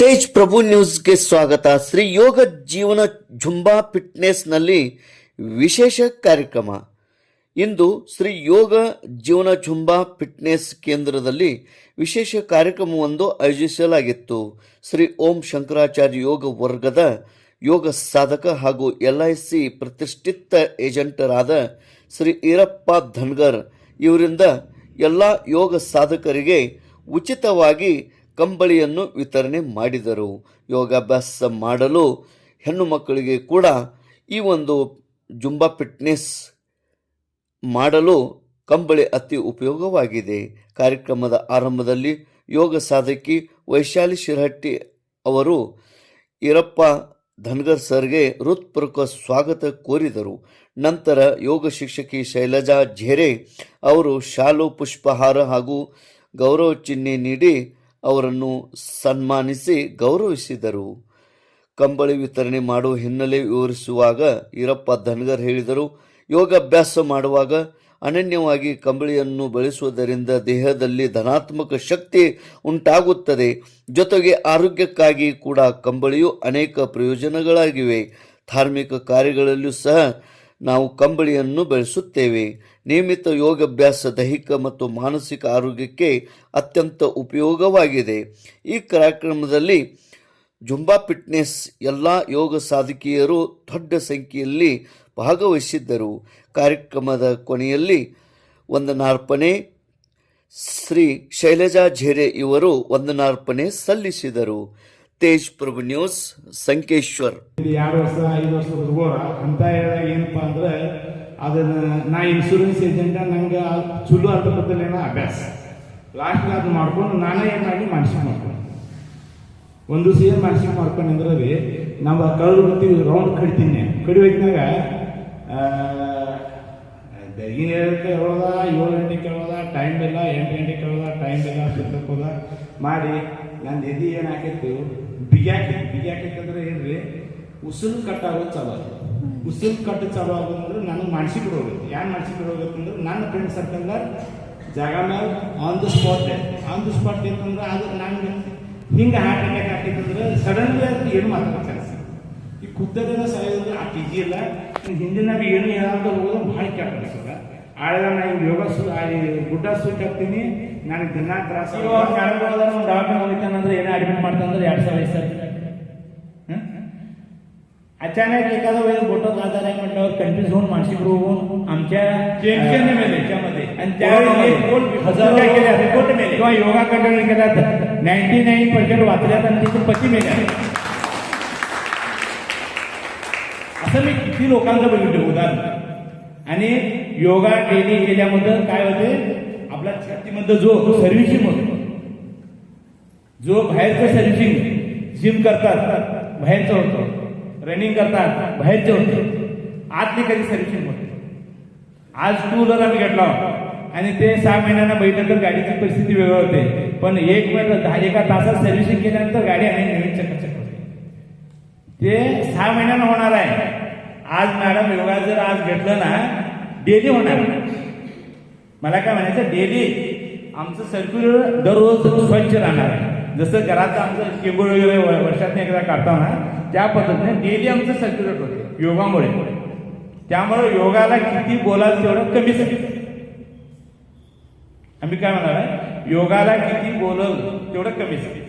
ತೇಜ್ ಪ್ರಭು ನ್ಯೂಸ್ಗೆ ಸ್ವಾಗತ. ಶ್ರೀ ಯೋಗ ಜೀವನ ಜುಂಬಾ ಫಿಟ್ನೆಸ್ನಲ್ಲಿ ವಿಶೇಷ ಕಾರ್ಯಕ್ರಮ. ಇಂದು ಶ್ರೀ ಯೋಗ ಜೀವನ ಜುಂಬಾ ಫಿಟ್ನೆಸ್ ಕೇಂದ್ರದಲ್ಲಿ ವಿಶೇಷ ಕಾರ್ಯಕ್ರಮವೊಂದು ಆಯೋಜಿಸಲಾಗಿತ್ತು. ಶ್ರೀ ಓಂ ಶಂಕರಾಚಾರ್ಯ ಯೋಗ ವರ್ಗದ ಯೋಗ ಸಾಧಕ ಹಾಗೂ ಎಲ್ ಐ ಸಿ ಪ್ರತಿಷ್ಠಿತ ಏಜೆಂಟರಾದ ಶ್ರೀ ಈರಪ್ಪ ಧನ್ಗರ್ ಇವರಿಂದ ಎಲ್ಲ ಯೋಗ ಸಾಧಕರಿಗೆ ಉಚಿತವಾಗಿ ಕಂಬಳಿಯನ್ನು ವಿತರಣೆ ಮಾಡಿದರು. ಯೋಗಾಭ್ಯಾಸ ಮಾಡಲು ಹೆಣ್ಣು ಮಕ್ಕಳಿಗೆ ಕೂಡ ಈ ಒಂದು ಜುಂಬಾ ಫಿಟ್ನೆಸ್ ಮಾಡಲು ಕಂಬಳಿ ಅತಿ ಉಪಯೋಗವಾಗಿದೆ. ಕಾರ್ಯಕ್ರಮದ ಆರಂಭದಲ್ಲಿ ಯೋಗ ಸಾಧಕಿ ವೈಶಾಲಿ ಶಿರಹಟ್ಟಿ ಅವರು ಈರಪ್ಪ ಧನ್ಗರ್ ಸರ್ಗೆ ಹೃತ್ಪೂರ್ವಕ ಸ್ವಾಗತ ಕೋರಿದರು. ನಂತರ ಯೋಗ ಶಿಕ್ಷಕಿ ಶೈಲಜಾ ಝೇರೆ ಅವರು ಶಾಲು, ಪುಷ್ಪಹಾರ ಹಾಗೂ ಗೌರವ ಚಿಹ್ನೆ ನೀಡಿ ಅವರನ್ನು ಸನ್ಮಾನಿಸಿ ಗೌರವಿಸಿದರು. ಕಂಬಳಿ ವಿತರಣೆ ಮಾಡುವ ಹಿನ್ನೆಲೆ ವಿವರಿಸುವಾಗ ಈರಪ್ಪ ಧನ್ಗರ್ ಹೇಳಿದರು, ಯೋಗಾಭ್ಯಾಸ ಮಾಡುವಾಗ ಅನನ್ಯವಾಗಿ ಕಂಬಳಿಯನ್ನು ಬಳಸುವುದರಿಂದ ದೇಹದಲ್ಲಿ ಧನಾತ್ಮಕ ಶಕ್ತಿ ಉಂಟಾಗುತ್ತದೆ. ಜೊತೆಗೆ ಆರೋಗ್ಯಕ್ಕಾಗಿ ಕೂಡ ಕಂಬಳಿಯು ಅನೇಕ ಪ್ರಯೋಜನಗಳಾಗಿವೆ. ಧಾರ್ಮಿಕ ಕಾರ್ಯಗಳಲ್ಲೂ ಸಹ ನಾವು ಕಂಬಳಿಯನ್ನು ಬೆಳೆಸುತ್ತೇವೆ. ನಿಯಮಿತ ಯೋಗಾಭ್ಯಾಸ ದೈಹಿಕ ಮತ್ತು ಮಾನಸಿಕ ಆರೋಗ್ಯಕ್ಕೆ ಅತ್ಯಂತ ಉಪಯೋಗವಾಗಿದೆ. ಈ ಕಾರ್ಯಕ್ರಮದಲ್ಲಿ ಜುಂಬಾ ಫಿಟ್ನೆಸ್ ಎಲ್ಲ ಯೋಗ ಸಾಧಕಿಯರು ದೊಡ್ಡ ಸಂಖ್ಯೆಯಲ್ಲಿ ಭಾಗವಹಿಸಿದ್ದರು. ಕಾರ್ಯಕ್ರಮದ ಕೊನೆಯಲ್ಲಿ ವಂದನಾರ್ಪಣೆ. ಶ್ರೀ ಶೈಲಜಾ ಝೇರೆ ಇವರು ವಂದನಾರ್ಪಣೆ ಸಲ್ಲಿಸಿದರು. ತೇಜ್ ಪ್ರಭು ನ್ಯೂಸ್, ಸಂಕೇಶ್ವರ್. ಇದು ಎರಡು ವರ್ಷ, ಐದು ವರ್ಷ ಹುಡುಗರ. ಅಂತ ಹೇಳಿದಾಗ ಏನಪ್ಪಾ ಅಂದ್ರೆ, ಅದನ್ನ ನಾ ಇನ್ಶೂರೆನ್ಸ್ ಏಜೆಂಟ್ ನಂಗೆ ಚಲೋ ಅರ್ಥಪತ್ತಲ್ಲಿ ಏನೋ ಅಭ್ಯಾಸ. ಲಾಸ್ಟ್ ಅದು ಮಾಡ್ಕೊಂಡು ನಾನೇ ಏನಾಗಿ ಮನುಷ್ಯ ಮಾಡ್ಕೊಂಡು. ಒಂದು ಸಿ ಎನ್ ಮನುಷ್ಯ ಮಾಡ್ಕೊಂಡು ಅಂದ್ರೆ ನಾವು ಕಳೆದು ಬರ್ತೀವಿ ರೌಂಡ್ ಕಡಿತೀನಿ ಕಡಿ ಹೋಯ್ತಿನಾಗ ಬೆಳಗಿನ ಏಳಕ್ಕೆ ಹೇಳೋದ ಏಳು ಗಂಟೆಗೆ ಕೇಳೋದ ಟೈಮ್ ಇಲ್ಲ, ಎಂಟು ಗಂಟೆಗೆ ಕೇಳೋದ ಟೈಮ್ ಇಲ್ಲ ಸುತ್ತಕ್ಕೋದ ಮಾಡಿ ನನ್ನ ಎದಿ ಏನು ಹಾಕಿತ್ತು? ಬಿಗ್ಯಾಕಿ ಬಿಗ್ಯಾಕಿ ಏನು ಏನ್ರಿ? ಉಸಿರು ಕಟ್ಟಾಗೋದು ಚಾಲು ಉಸಿರು ಕಟ್ ಚಾಲು ಆಗೋದಂದ್ರೆ ನನಗೆ ರೋಗ ಯಾರು ಮಾನಸಿಕ ರೋಗ ಅಂದ್ರೆ ನನ್ನ ಫ್ರೆಂಡ್ ಸರ್ಕಲ್ ಜಾಗ ಮೇಲೆ on the spot on the spot ಅಂತಂದ್ರೆ ಅದು ನನಗೆ ಹಿಂಗೆ ಹಾರ್ಟ್ ಅಟ್ಯಾಕ್ ಹಾಕಿತ್ತಂದ್ರೆ ಸಡನ್ಲಿ ಅದು ಏನು ಮಾತಾಡ್ತಾರೆ ಈ ಕುದ್ದದ ಸರಿಯಾದ್ರೆ ಆ ಈಜಿ ಇಲ್ಲ. ಹಿಂದಿನ ಏನು ಏನಾದ್ರು ಹೋಗೋದು ಭಾಳ ಕೆಟ್ಟ ಅನ್ಸದ ಆದ್ರೆ ನಾ ಈಗ ಯೋಗ ಸು ಆ ಈ ಗುಡ್ಡ ಸೂಟ್ ಹಾಕ್ತೀನಿ ನನಗೆ ದಿನ ತ್ರಾಸ ಇವಾಗ ಕರ್ನಾಟಕದ ಒಂದು ದವಾಖಾನೆ ಹೋಗ್ತಾನಂದ್ರೆ ಏನೋ ಅಡ್ಮಿಟ್ ಮಾಡ್ತಾನಂದ್ರೆ ಎರಡು ಸಾವಿರ ಐದು ಸಾವಿರ हं? अचानक एखादा वेळेस बोटत आजार आहे म्हटल्यावर कन्फ्युज होऊन मानसिक रोग होऊन आमच्या टेन्शन याच्यामध्ये आणि त्यावेळी हजार काय केलं? रिपोर्ट मेले किंवा योगा कंटिन्यू केला नाईन्टी नाईन पर्सेंट वाचल्यात आणि तिथे पती मेल्या असं मी किती लोकांचं बघितलं उदाहरण. आणि योगा ट्रेनिंग केल्यामध्ये काय होते? आपल्या छातीमध्ये जो सर्व्हिसिंग होतो. जो बाहेरचं सर्व्हिसिंग जिम करतात बाहेरचं होतं. रनिंग करतात बाहेरचं होतं. आतली कधी सर्व्हिसिंग होते आज टू व्हीलर आम्ही घेतला. आणि ते सहा महिन्यांना बैठक तर गाडीची परिस्थिती वेगळी होते. पण एक मिनिट दहा एका तासात सर्व्हिसिंग केल्यानंतर गाडी आणि नवीन चकाचक होते. ते सहा महिन्यानं होणार आहे. आज मॅडम योगा जर आज घेतलं ना डेली होणार. मला काय म्हणायचं डेली आमचं सर्क्युलर दररोज स्वच्छ राहणार आहे. जसं घराचं आमचं केबळ वगैरे वर्षातून एकदा काढताना त्या पद्धतीने डेली आमचं सर्क्युलेट होते योगामुळे. त्यामुळे योगाला किती बोलाल तेवढं कमीच आहे आम्ही काय म्हणाल? योगाला किती बोलल तेवढं कमीच आहे